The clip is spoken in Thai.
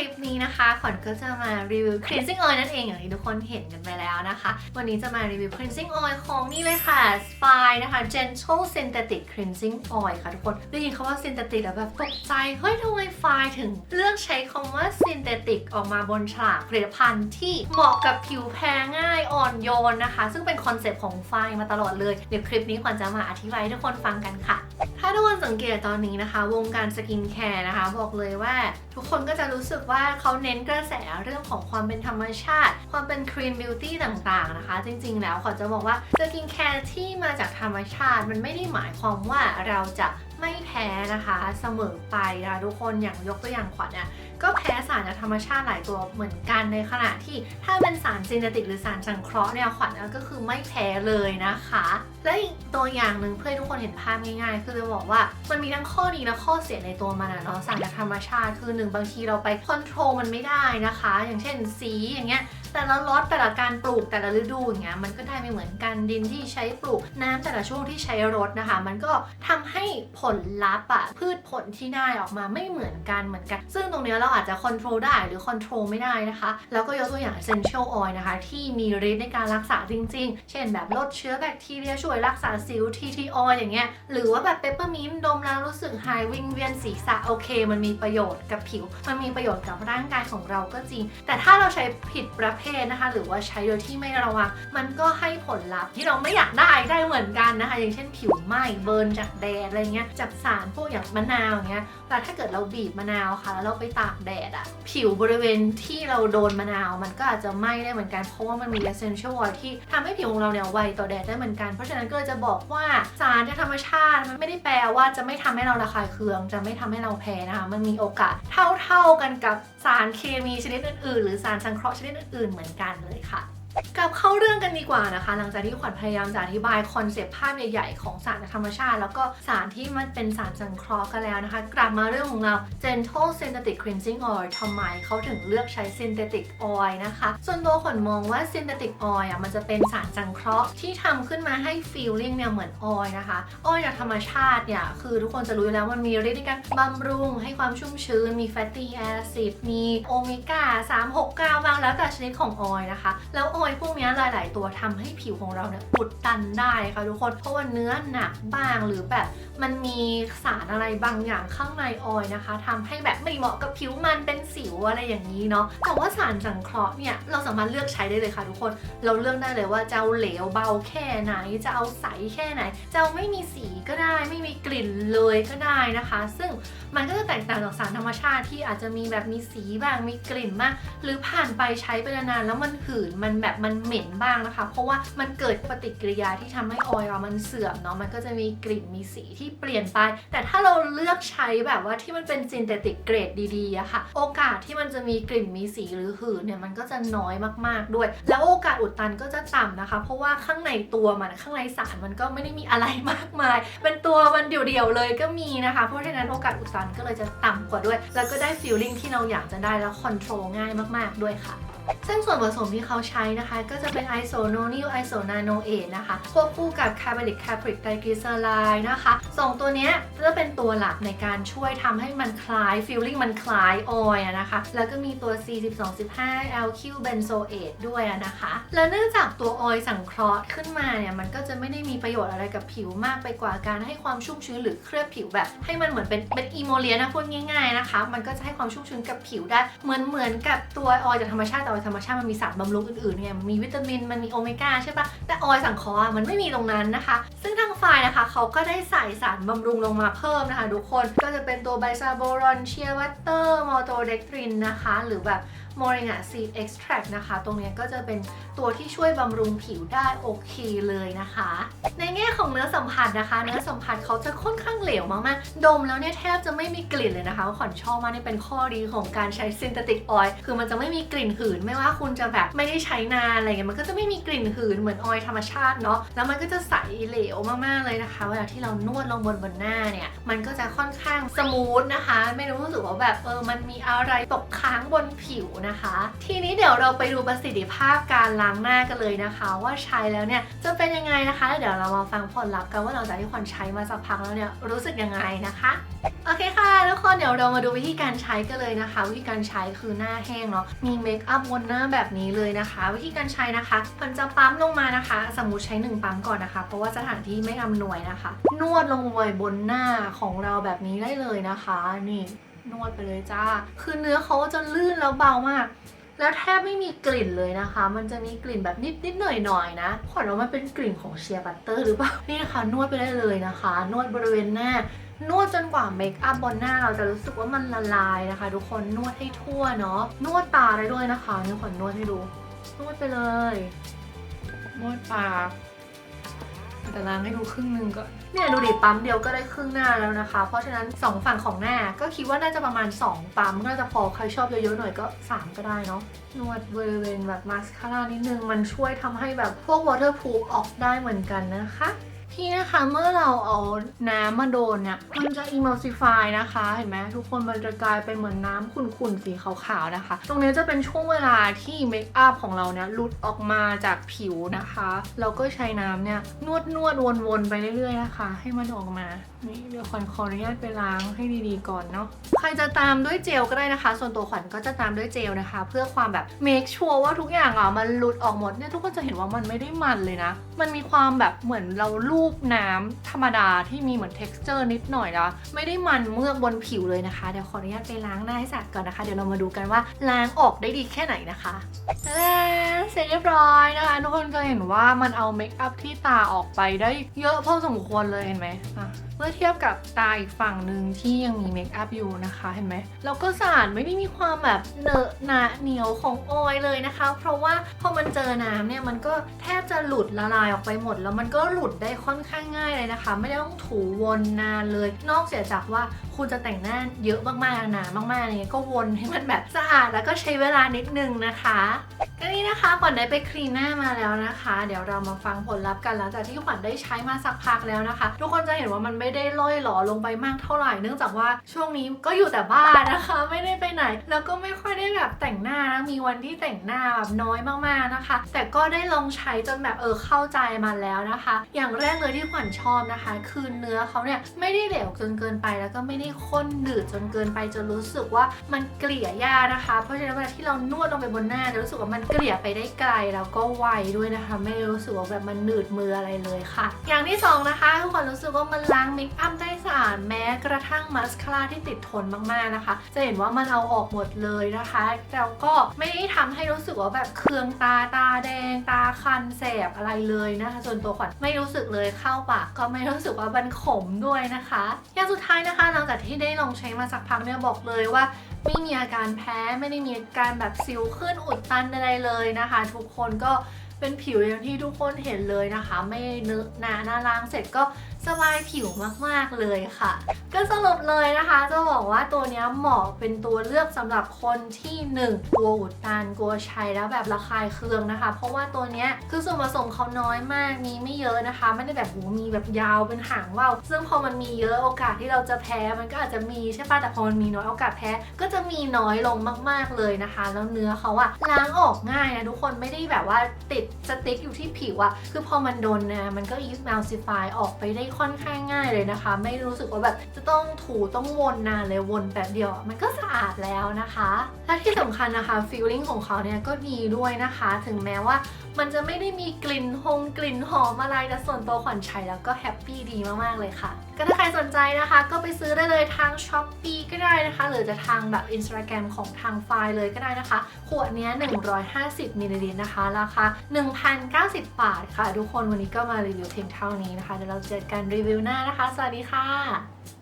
ลิปนี้นะคะขวัญก็จะมารีวิว cleansing oil นั่นเองอย่างที่ทุกคนเห็นกันไปแล้วนะคะ วันนี้จะมารีวิว cleansing oil ของนี่เลยค่ะ Spy นะคะ Gentle Synthetic Cleansing Oil ค่ะทุกคนได้ยินคำว่า synthetic แล้วแบบตกใจ เฮ้ยทำไม Spy ถึงเลือกใช้คำว่า synthetic ออกมาบนฉลากผลิตภัณฑ์ที่เหมาะกับผิวแพ้ง่ายอ่อนโยนนะคะ ซึ่งเป็นคอนเซปต์ของไฟมาตลอดเลย เดี๋ยวคลิปนี้ขวัญจะมาอธิบายให้ทุกคนฟังกันค่ะถ้าทุกคนสังเกตตอนนี้นะคะ วงการสกินแคร์นะคะ บอกเลยว่าทุกคนก็จะรู้สึกว่าเขาเน้นกระแสเรื่องของความเป็นธรรมชาติ ความเป็นครีมบิวตี้ต่างๆนะคะ จริงๆแล้วขอจะบอกว่าสกินแคร์ที่มาจากธรรมชาติ มันไม่ได้หมายความว่าเราจะ ไม่แพ้นะคะเสมอไปนะทุกคนอย่างยกตัวอย่างขวัญเนี่ยก็แพ้สารจากธรรมชาติหลายตัวเหมือนกันในขณะที่ถ้าเป็นสารซินเทติกหรือสารสังเคราะห์เนี่ยขวัญก็คือไม่แพ้เลยนะคะ และอีกตัวอย่างหนึ่งเพื่อให้ทุกคนเห็นภาพง่ายๆ คือจะบอกว่ามันมีทั้งข้อดีและข้อเสียในตัวมันอะเนาะสารจากธรรมชาติคือหนึ่งบางทีเราไปคอนโทรลมันไม่ได้นะคะ อย่างเช่นสีอย่างเงี้ย แต่ละล็อตแต่ละการปลูกแต่ละฤดูอย่างเงี้ยมันก็ได้ไม่เหมือนกันดินที่ใช้ปลูกน้ำแต่ละช่วงที่ใช้รดนะคะ มันก็ทำให้ผลลัพธ์อะพืชผลที่ได้ออกมาไม่เหมือนกันเหมือนกัน ซึ่งตรงเนี้ยเราอาจจะคอนโทรลได้หรือคอนโทรลไม่ได้นะคะ แล้วก็ยกตัวอย่าง essential oil นะคะ ที่มีฤทธิ์ในการรักษาจริง ๆ เช่นแบบลดเชื้อแบคทีเรียช่วยรักษาสิว TT oil อย่างเงี้ยหรือว่าแบบเปปเปอร์มินดมแล้วรู้สึกหายวิงเวียนศีรษะโอเค มันมีประโยชน์กับผิว มันมีประโยชน์กับร่างกายของเราก็จริง แต่ถ้าเราใช้ผิดประเภทนะคะ หรือว่าใช้โดยที่ไม่ระวัง มันก็ให้ผลลัพธ์ที่เราไม่อยากได้ได้เหมือนกันนะคะ อย่างเช่นผิวไหม้เบิร์นจากแดดอะไรเงี้ยจากสารพวกอย่างมะนาวอย่างเงี้ยแต่ถ้าเกิดเราบีบมะนาวค่ะ แล้วเราไปตากแดดอะผิวบริเวณที่เราโดนมะนาว มันก็อาจจะไหม้ได้เหมือนกันเพราะว่ามันมี essential oil ที่ทำให้ผิวของเราเนี่ยไวต่อแดดได้เหมือนกันเพราะฉะนั้นก็เลยจะบอกว่าสารจากธรรมชาติมันไม่ได้แปลว่าจะไม่ทำให้เราระคายเคือง จะไม่ทำให้เราแพ้นะคะมันมีโอกาสเท่า ๆกันกับสารเคมีชนิดอื่นๆ หรือสารสังเคราะห์ชนิดอื่นๆ เหมือนกันเลยค่ะ กลับเข้าเรื่องกันดีกว่านะคะ หลังจากที่ขวัญพยายามจะอธิบายคอนเซปต์ภาพใหญ่ๆ ของสารจากธรรมชาติ แล้วก็สารที่มันเป็นสารสังเคราะห์กันแล้วนะคะ กลับมาเรื่องของเรา Gentle Synthetic Cleansing Oil ทำไมเขาถึงเลือกใช้ Synthetic Oil นะคะ ส่วนตัวขวัญมองว่า Synthetic Oil อะมันจะเป็นสารสังเคราะห์ที่ทำขึ้นมาให้ feeling เนี่ยเหมือน oil นะคะ oil จากธรรมชาติเนี่ยคือทุกคนจะรู้อยู่แล้วมันมีฤทธิ์ในการบำรุง ให้ความชุ่มชื้น มี fatty acid มีโอเมก้า3 6 9บางแล้วแต่ชนิดของ oil นะคะแล้ว oil พวกนี้หลาย ๆ ตัวทำให้ผิวของเราเนี่ยอุดตันได้ค่ะทุกคน เพราะว่าเนื้อหนักบ้างหรือแบบมันมีสารอะไรบางอย่างข้างในออยนะคะทำให้แบบไม่เหมาะกับผิวมันเป็นสิวอะไรอย่างนี้เนาะแต่ว่าสารสังเคราะห์เนี่ยเราสามารถเลือกใช้ได้เลยค่ะทุกคน เราเลือกได้เลยว่าจะเอาเหลวเบาแค่ไหน จะเอาใสแค่ไหน จะเอาไม่มีสีก็ได้ ไม่มีกลิ่นเลยก็ได้นะคะ ซึ่งมันก็จะแตกต่างจากสารธรรมชาติที่อาจจะมีแบบมีสีบ้างมีกลิ่นบ้างหรือผ่านไปใช้ไปนานๆแล้วมันหืนมันแบบมันเหม็นบ้างนะคะ เพราะว่ามันเกิดปฏิกิริยาที่ทำให้ออยล์มันเสื่อมเนาะมันก็จะมีกลิ่นมีสีที่เปลี่ยนไป แต่ถ้าเราเลือกใช้แบบว่าที่มันเป็นซินเทติกเกรดดีๆอะค่ะ โอกาสที่มันจะมีกลิ่นมีสีหรือหืนเนี่ยมันก็จะน้อยมากๆด้วย แล้วโอกาสอุดตันก็จะต่ำนะคะ เพราะว่าข้างในตัวมันข้างในสารมันก็ไม่ได้มีอะไรมากมาย เป็นตัวมันเดี่ยวๆเลยก็มีนะคะ เพราะฉะนั้นโอกาสอุดตันก็เลยจะต่ำกว่าด้วย แล้วก็ได้ฟีลลิ่งที่เราอยากจะได้แล้วคอนโทรลง่ายมากๆด้วยค่ะ ซึ่งส่วนผสมที่เขาใช้นะคะ ก็จะเป็นไอโซโนนิลไอโซนาโนเอทนะคะควบคู่กับคาร์บอนิกแคปริกไดกลีเซอไรด์นะคะสองตัวนี้จะเป็นตัวหลักในการช่วยทำให้มันคล้ายฟีลลิ่งมันคล้ายออยนะคะ แล้วก็มีตัว C1215 LQ benzoate ด้วยอะนะคะ แล้วเนื่องจากตัวออยสังเคราะห์ขึ้นมาเนี่ยมันก็จะไม่ได้มีประโยชน์อะไรกับผิวมากไปกว่าการให้ความชุ่มชื้นหรือเคลือบผิวแบบ ให้มันเหมือนเป็นเป็นอีโมเลียนะพูดง่ายๆนะคะ มันก็จะให้ความชุ่มชื้นกับผิวได้เหมือนเหมือนกับตัวออยจากธรรมชาติแต่อยธรรมชาติมันมีสารบำรุงอื่นๆไงมันมีวิตามิน มันมีโอเมก้าใช่ปะแต่ออยสังเคราะห์มันไม่มีตรงนั้นนะคะ ซึ่งทางฝ่ายนะคะเขาก็ได้ใส่สารบำรุงลงมาเพิ่มนะคะทุกคน ก็จะเป็นตัวไบซาโบรอนเชียวัตเตอร์มอโตเดกตรินนะคะ หรือแบบ m o r i n g a Seed Extract นะคะ ตรงนี้ก็จะเป็นตัวที่ช่วยบำรุงผิวได้โอเคเลยนะคะ ในแง่ของเนื้อสัมผัสนะคะ เนื้อสัมผัสเขาจะค่อนข้างเหลวมากๆ ดมแล้วเนี่ยแทบจะไม่มีกลิ่นเลยนะคะขวัญชอบมากนี่เป็นข้อดีของการใช้ Synthetic Oil คือมันจะไม่มีกลิ่นหืน ไม่ว่าคุณจะแบบไม่ได้ใช้นานอะไรเงี้ยมันก็จะไม่มีกลิ่นหืนเหมือนออยล์ธรรมชาติเนาะแล้วมันก็จะใสเหลวมากๆเลยนะคะเวลาที่เรานวดลงบนบนหน้าเนี่ยมันก็จะค่อนข้างสมูทนะคะ ไม่รู้สึกว่าแบบเออมันมีอะไรตกค้างบนผิวนะคะ ทีนี้เดี๋ยวเราไปดูประสิทธิภาพการล้างหน้ากันเลยนะคะ ว่าใช้แล้วเนี่ยจะเป็นยังไงนะคะ เดี๋ยวเรามาฟังผลลัพธ์กันว่าหลังจากที่ขวัญใช้มาสักพักแล้วเนี่ยรู้สึกยังไงนะคะโอเคค่ะทุกคนเดี๋ยวเรามาดูวิธีการใช้กันเลยนะคะ วิธีการใช้คือหน้าแห้งเนาะมีเมคอัพบนหน้าแบบนี้เลยนะคะ วิธีการใช้นะคะมันจะปั๊มลงมานะคะ สมมติใช้หนึ่งปั๊มก่อนนะคะ เพราะว่าสถานที่ไม่อำนวยนะคะ นวดลงไปบนหน้าของเราแบบนี้ได้เลยนะคะนี่ นวดไปเลยจ้า คือเนื้อเขาจะลื่นแล้วเบามาก แล้วแทบไม่มีกลิ่นเลยนะคะ มันจะมีกลิ่นแบบนิดนิดหน่อยหน่อยๆนะขวัญว่ามันเป็นกลิ่นของเชียร์บัตเตอร์หรือเปล่า นี่นะคะนวดไปได้เลยนะคะ นวดบริเวณหน้านวดจนกว่าเมคอัพบนหน้าเราจะรู้สึกว่ามันละลายนะคะ ทุกคนนวดให้ทั่วเนาะนวดตาได้ด้วยนะคะนี่ขวัญนวดให้ดู นวดไปเลย นวดปาก แต่ล้างให้ดูครึ่งหนึงก็เนี่ยดูดิปั๊มเดียวก็ได้ครึ่งหน้าแล้วนะคะ เพราะฉะนั้นสองฝั่งของหน้าก็คิดว่าน่าจะประมาณ 2 ปั๊มก็น่าจะพอใครชอบเยอะๆหน่อยก็ 3 ก็ได้เนาะนวดบริเวณแบบมาสคาร่านิดนึงมันช่วยทำให้แบบพวกวอเตอร์พูฟออกได้เหมือนกันนะคะ ที่นะคะเมื่อเราเอาน้ำมาโดนเนี่ยมันจะ emulsify นะคะ เห็นไหมทุกคนมันจะกลายเป็นเหมือนน้ำขุ่นๆ สีขาวๆนะคะ ตรงนี้จะเป็นช่วงเวลาที่เมคอัพของเราเนี่ยหลุดออกมาจากผิวนะคะ เราก็ใช้น้ำเนี่ยนวดนวดวนๆ ไปเรื่อยๆ นะคะ ให้มันออกมา นี่เดี๋ยวขวัญขออนุญาตไปล้างให้ดีๆ ก่อนเนาะใครจะตามด้วยเจลก็ได้นะคะ ส่วนตัวขวัญก็จะตามด้วยเจลนะคะ เพื่อความแบบ make sure ว่าทุกอย่างอะมันหลุดออกหมดเนี่ยทุกคนจะเห็นว่ามันไม่ได้มันเลยนะ มันมีความแบบเหมือนเราลูบน้ำธรรมดาที่มีเหมือน texture นิดหน่อยนะไม่ได้มันเมือกบนผิวเลยนะคะ เดี๋ยวขออนุญาตไปล้างหน้าให้สะอาดก่อนนะคะ เดี๋ยวเรามาดูกันว่าล้างออกได้ดีแค่ไหนนะคะแล้วเสร็จเรียบร้อยนะคะ ทุกคนจะเห็นว่ามันเอาเมคอัพที่ตาออกไปได้เยอะพอสมควรเลยเห็นไหมอะ มื่อเทียบกับตาอีกฝั่งหนึ่งที่ยังมีเมคอัพอยู่นะคะเห็นไหมแล้วก็สะอาดไม่ได้มีความแบบเหนอะหนะเหนียวของออยเลยนะคะ เพราะว่าพอมันเจอน้ำเนี่ยมันก็แทบจะหลุดละลายออกไปหมด แล้วมันก็หลุดได้ค่อนข้างง่ายเลยนะคะ ไม่ได้ต้องถูวนนานเลย นอกเสียจากว่าคุณจะแต่งหน้าเยอะมากๆหนามากๆอะไรเงี้ยก็วนให้มันแบบสะอาดแล้วก็ใช้เวลานิดนึงนะคะก็นี่นะคะขวัญได้ไปคลีนหน้ามาแล้วนะคะ เดี๋ยวเรามาฟังผลลัพธ์กันหลังจากที่ขวัญได้ใช้มาสักพักแล้วนะคะ ทุกคนจะเห็นว่ามันไม่ได้ล่อยหลอลงไปมากเท่าไหร่เนื่องจากว่าช่วงนี้ก็อยู่แต่บ้านนะคะ ไม่ได้ไปไหน แล้วก็ไม่ค่อยได้แบบแต่งหน้านะมีวันที่แต่งหน้าแบบน้อยมากๆนะคะ แต่ก็ได้ลองใช้จนแบบเออเข้าใจมันแล้วนะคะ อย่างแรกเลยที่ขวัญชอบนะคะ คือเนื้อเขาเนี่ยไม่ได้เหลวจนเกินไปแล้วก็ไม่ได้ข้นดืดจนเกินไปจนรู้สึกว่ามันเกลี่ยยากนะคะ เพราะฉะนั้นเวลาที่เรานวดลงไปบนหน้าจะรู้สึกว่ามันเกลี่ยไปได้ไกลแล้วก็ไวด้วยนะคะ ไม่รู้สึกว่าแบบมันหนืดมืออะไรเลยค่ะ อย่างที่สองนะคะทุกคนรู้สึกว่ามันล้างเมคอัพได้สะอาดแม้กระทั่งมาสคาร่าที่ติดทนมากๆนะคะ จะเห็นว่ามันเอาออกหมดเลยนะคะแล้วก็ไม่ได้ทำให้รู้สึกว่าแบบเคืองตาตาแดง ตาคันแสบอะไรเลยนะคะส่วนตัวขวัญไม่รู้สึกเลยเข้าปากก็ไม่รู้สึกว่ามันขมด้วยนะคะ อย่างสุดท้ายนะคะหลังแต่ที่ได้ลองใช้มาสักพักเนี่ยบอกเลยว่า ไม่มีอาการแพ้ไม่ได้มีอาการแบบสิวขึ้นอุดตันอะไรเลยนะคะ ทุกคนก็ เป็นผิวอย่างที่ทุกคนเห็นเลยนะคะ ไม่เนอหนาหน้าล้างเสร็จก็สบายผิวมากๆเลยค่ะ ก็สรุปเลยนะคะ จะบอกว่าตัวนี้เหมาะเป็นตัวเลือกสำหรับคนที่ 1 กลัวอุดตันกลัวใช้แล้วแบบระคายเคืองนะคะ เพราะว่าตัวนี้คือส่วนผสมเขาน้อยมากมีไม่เยอะนะคะ ไม่ได้แบบหูมีแบบยาวเป็นหางว่าวซึ่งพอมันมีเยอะโอกาสที่เราจะแพ้มันก็อาจจะมีใช่ปะแต่พอมันมีน้อยโอกาสแพ้ ก็จะมีน้อยลงมาก ๆเลยนะคะ แล้วเนื้อเขาอะล้างออกง่ายนะทุกคนไม่ได้แบบว่าติดสติ๊กอยู่ที่ผิวอะคือพอมันโดนนะมันก็ emulsify ออกไปได้ค่อนข้างง่ายเลยนะคะ ไม่รู้สึกว่าแบบจะต้องถูต้องวนนานเลยวนแบบเดียวอะมันก็สะอาดแล้วนะคะ และที่สำคัญนะคะ feeling ของเขาเนี่ยก็ดีด้วยนะคะ ถึงแม้ว่ามันจะไม่ได้มีกลิ่นหงกลิ่นหอมอะไรแต่ส่วนตัวขวัญใช้แล้วก็แฮปปี้ดีมากๆเลยค่ะ ก็ถ้าใครสนใจนะคะ ก็ไปซื้อได้เลยทาง s h อ p e e ก็ได้นะคะ หรือจะทางแบบ Instagram ของทางไฟล์เลยก็ได้นะคะ ขวดนี้ย150มิลลิลิตรนะคะ ราคา 1,090 บาทค่ะ ทุกคนวันนี้ก็มารีวิวเพียงเท่านี้นะคะ เดี๋ยวเราเจอกันรีวิวหน้านะคะ สวัสดีค่ะ